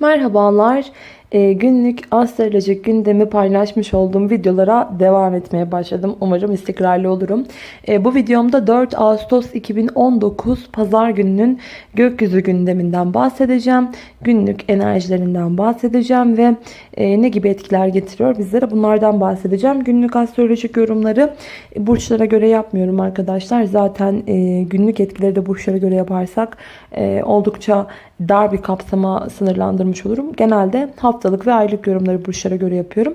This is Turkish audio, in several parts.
Merhabalar. Ee, günlük astrolojik gündemi paylaşmış olduğum videolara devam etmeye başladım. Umarım istikrarlı olurum. Ee, bu videomda 4 Ağustos 2019 Pazar gününün gökyüzü gündeminden bahsedeceğim. Günlük enerjilerinden bahsedeceğim ve e, ne gibi etkiler getiriyor bizlere bunlardan bahsedeceğim. Günlük astrolojik yorumları e, burçlara göre yapmıyorum arkadaşlar. Zaten e, günlük etkileri de burçlara göre yaparsak e, oldukça dar bir kapsama sınırlandırmış olurum. Genelde haftalık ve aylık yorumları burçlara göre yapıyorum.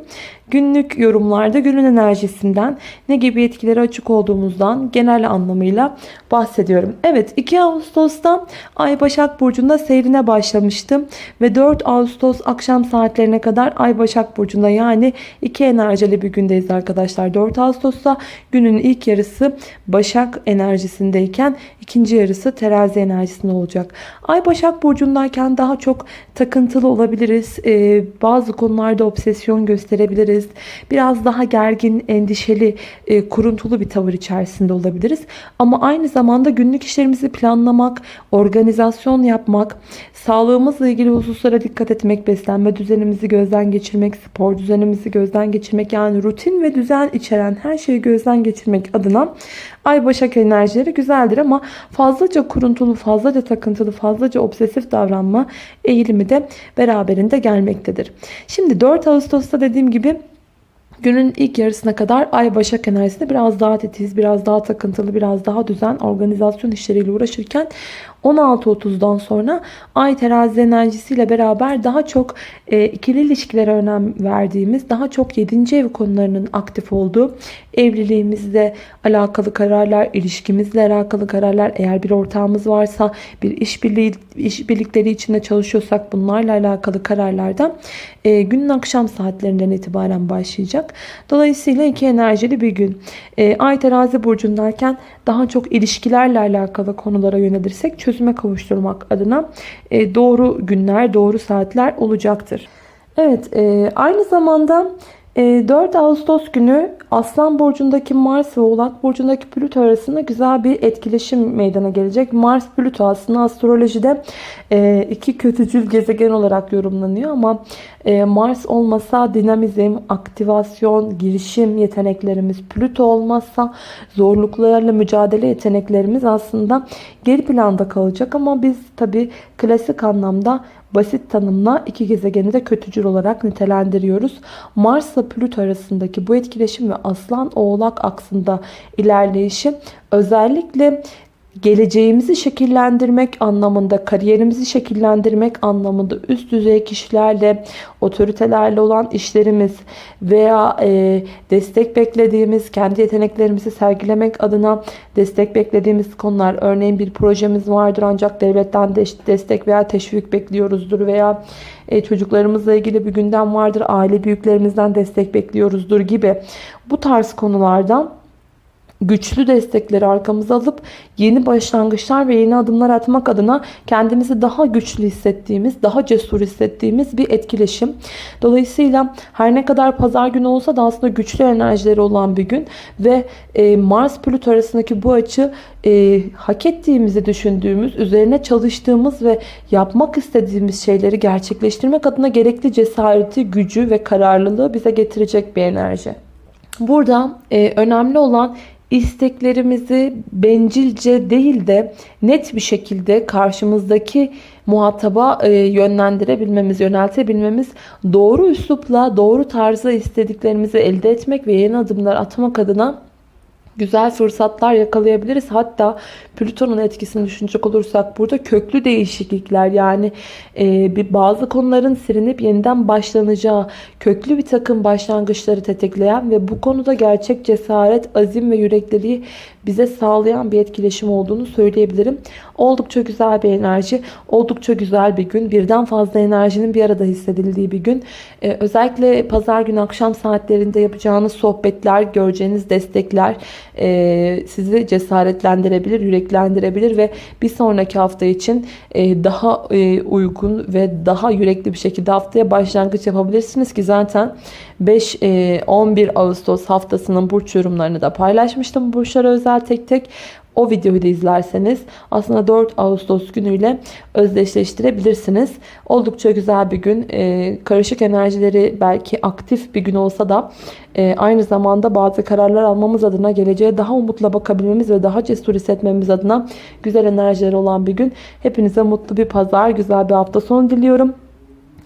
Günlük yorumlarda günün enerjisinden ne gibi etkileri açık olduğumuzdan genel anlamıyla bahsediyorum. Evet 2 Ağustos'ta Ay Başak Burcu'nda seyrine başlamıştım. Ve 4 Ağustos akşam saatlerine kadar Ay Başak Burcu'nda yani iki enerjili bir gündeyiz arkadaşlar. 4 Ağustos'ta günün ilk yarısı Başak enerjisindeyken ikinci yarısı terazi enerjisinde olacak. Ay Başak Burcu'ndayken daha çok takıntılı olabiliriz. Ee, bazı konularda obsesyon gösterebiliriz. Biraz daha gergin, endişeli, e, kuruntulu bir tavır içerisinde olabiliriz. Ama aynı zamanda günlük işlerimizi planlamak, organizasyon yapmak, sağlığımızla ilgili hususlara dikkat etmek, beslenme düzenimizi gözden geçirmek, spor düzenimizi gözden geçirmek yani rutin ve düzen içeren her şeyi gözden geçirmek adına Ay Başak enerjileri güzeldir ama fazlaca kuruntulu, fazlaca takıntılı, fazlaca obsesif davranma eğilimi de beraberinde gelmektedir. Şimdi 4 Ağustos'ta dediğim gibi Günün ilk yarısına kadar Ay Başak enerjisinde biraz daha titiz, biraz daha takıntılı, biraz daha düzen, organizasyon işleriyle uğraşırken 16.30'dan sonra Ay terazi enerjisiyle beraber daha çok e, ikili ilişkilere önem verdiğimiz, daha çok 7. ev konularının aktif olduğu, evliliğimizle alakalı kararlar, ilişkimizle alakalı kararlar, eğer bir ortağımız varsa, bir işbirliği iş birlikleri içinde çalışıyorsak bunlarla alakalı kararlardan e, günün akşam saatlerinden itibaren başlayacak. Dolayısıyla iki enerjili bir gün. E, Ay terazi burcundayken daha çok ilişkilerle alakalı konulara yönelirsek çözüme kavuşturmak adına e, doğru günler, doğru saatler olacaktır. Evet, e, aynı zamanda 4 Ağustos günü Aslan Burcu'ndaki Mars ve Oğlak Burcu'ndaki Plüto arasında güzel bir etkileşim meydana gelecek. Mars Plüto aslında astrolojide iki kötücül gezegen olarak yorumlanıyor ama Mars olmasa dinamizm, aktivasyon, girişim yeteneklerimiz, Plüto olmazsa zorluklarla mücadele yeteneklerimiz aslında geri planda kalacak ama biz tabi klasik anlamda basit tanımla iki gezegeni de kötücül olarak nitelendiriyoruz. Mars ile Plüto arasındaki bu etkileşim ve Aslan Oğlak aksında ilerleyişi özellikle geleceğimizi şekillendirmek anlamında, kariyerimizi şekillendirmek anlamında üst düzey kişilerle, otoritelerle olan işlerimiz veya e, destek beklediğimiz, kendi yeteneklerimizi sergilemek adına destek beklediğimiz konular. Örneğin bir projemiz vardır ancak devletten de destek veya teşvik bekliyoruzdur veya e, çocuklarımızla ilgili bir gündem vardır, aile büyüklerimizden destek bekliyoruzdur gibi bu tarz konulardan güçlü destekleri arkamıza alıp yeni başlangıçlar ve yeni adımlar atmak adına kendimizi daha güçlü hissettiğimiz, daha cesur hissettiğimiz bir etkileşim. Dolayısıyla her ne kadar pazar günü olsa da aslında güçlü enerjileri olan bir gün ve e, Mars Plüto arasındaki bu açı e, hak ettiğimizi düşündüğümüz, üzerine çalıştığımız ve yapmak istediğimiz şeyleri gerçekleştirmek adına gerekli cesareti, gücü ve kararlılığı bize getirecek bir enerji. Burada e, önemli olan isteklerimizi bencilce değil de net bir şekilde karşımızdaki muhataba e, yönlendirebilmemiz, yöneltebilmemiz, doğru üslupla, doğru tarzda istediklerimizi elde etmek ve yeni adımlar atmak adına güzel fırsatlar yakalayabiliriz. Hatta Plüton'un etkisini düşünecek olursak burada köklü değişiklikler yani e, bir bazı konuların silinip yeniden başlanacağı köklü bir takım başlangıçları tetikleyen ve bu konuda gerçek cesaret, azim ve yürekliliği bize sağlayan bir etkileşim olduğunu söyleyebilirim. Oldukça güzel bir enerji, oldukça güzel bir gün. Birden fazla enerjinin bir arada hissedildiği bir gün. Ee, özellikle pazar günü akşam saatlerinde yapacağınız sohbetler, göreceğiniz destekler e, sizi cesaretlendirebilir, yüreklendirebilir ve bir sonraki hafta için e, daha e, uygun ve daha yürekli bir şekilde haftaya başlangıç yapabilirsiniz ki zaten 5-11 Ağustos haftasının burç yorumlarını da paylaşmıştım burçlara özel tek tek. O videoyu da izlerseniz aslında 4 Ağustos günüyle özdeşleştirebilirsiniz. Oldukça güzel bir gün. Ee, karışık enerjileri belki aktif bir gün olsa da e, aynı zamanda bazı kararlar almamız adına geleceğe daha umutla bakabilmemiz ve daha cesur hissetmemiz adına güzel enerjileri olan bir gün. Hepinize mutlu bir pazar, güzel bir hafta sonu diliyorum.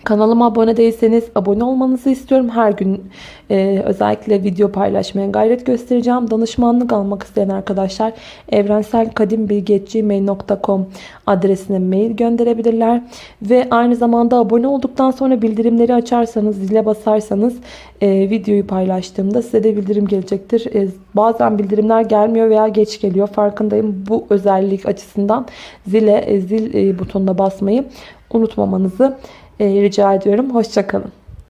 Kanalıma abone değilseniz abone olmanızı istiyorum. Her gün e, özellikle video paylaşmaya gayret göstereceğim. Danışmanlık almak isteyen arkadaşlar evrenselkadimbilgi.gmail.com adresine mail gönderebilirler. Ve aynı zamanda abone olduktan sonra bildirimleri açarsanız, zile basarsanız e, videoyu paylaştığımda size de bildirim gelecektir. E, bazen bildirimler gelmiyor veya geç geliyor. Farkındayım. Bu özellik açısından zile, e, zil e, butonuna basmayı unutmamanızı rica ediyorum. Hoşçakalın.